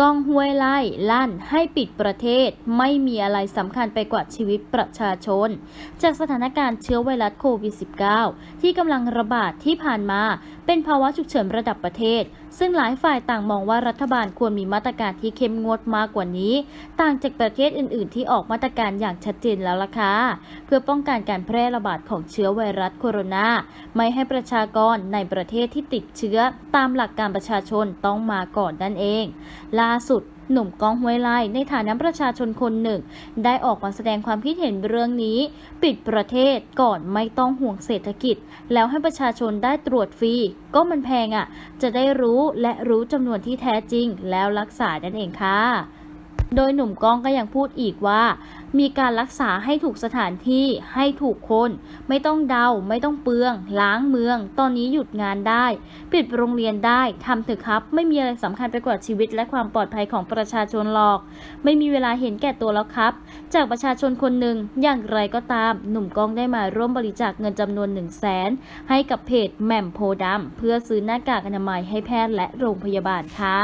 ก้องห้วยไล่ลั่นให้ปิดประเทศไม่มีอะไรสำคัญไปกว่าชีวิตประชาชน จากสถานการณ์เชื้อไวรัสโควิด -19 ที่กำลังระบาดที่ผ่านมาเป็นภาวะฉุกเฉินระดับประเทศ ซึ่งหลายฝ่ายต่างมองว่ารัฐบาลควรมีมาตรการที่เข้มงวดมากกว่านี้ ต่างจากประเทศอื่น ๆ ที่ออกมาตรการอย่างชัดเจนแล้วล่ะค่ะเพื่อป้องกันการแพร่ระบาดของเชื้อไวรัสโคโรนาไม่ให้ประชากรในประเทศที่ติดเชื้อตามหลักการประชาชนต้องมาก่อนนั่นเอง ล่าสุด หนุ่มก้องห้วยไล่ในฐานะประชาชนคนหนึ่ง ได้ออกมาแสดงความคิดเห็นเรื่องนี้ ปิดประเทศก่อนไม่ต้องห่วงเศรษฐกิจ แล้วให้ประชาชนได้ตรวจฟรี ก็มันแพงอะ่ะ จะได้รู้และรู้จำนวนที่แท้จริงแล้วรักษานั่นเองค่ะ โดยหนุ่มก้องก็ยังพูดอีกว่า มีการรักษาให้ถูกสถานที่ให้ถูกคน ไม่ต้องเดา ไม่ต้องเปลือง ล้างเมือง ตอนนี้หยุดงานได้ ปิดโรงเรียนได้ทำเถอะครับ ไม่มีอะไรสำคัญไปกว่าชีวิตและความปลอดภัยของประชาชนหรอก ไม่มีเวลาเห็นแก่ตัวแล้วครับ จากประชาชนคนหนึ่งอย่างไรก็ตาม หนุ่มก้องได้มาร่วมบริจาคเงินจำนวน1 0 0 0 0แสนให้กับเพจแหม่มโพดำเพื่อซื้อหน้ากากอนามัยให้แพทย์และโรงพยาบาลค่ะ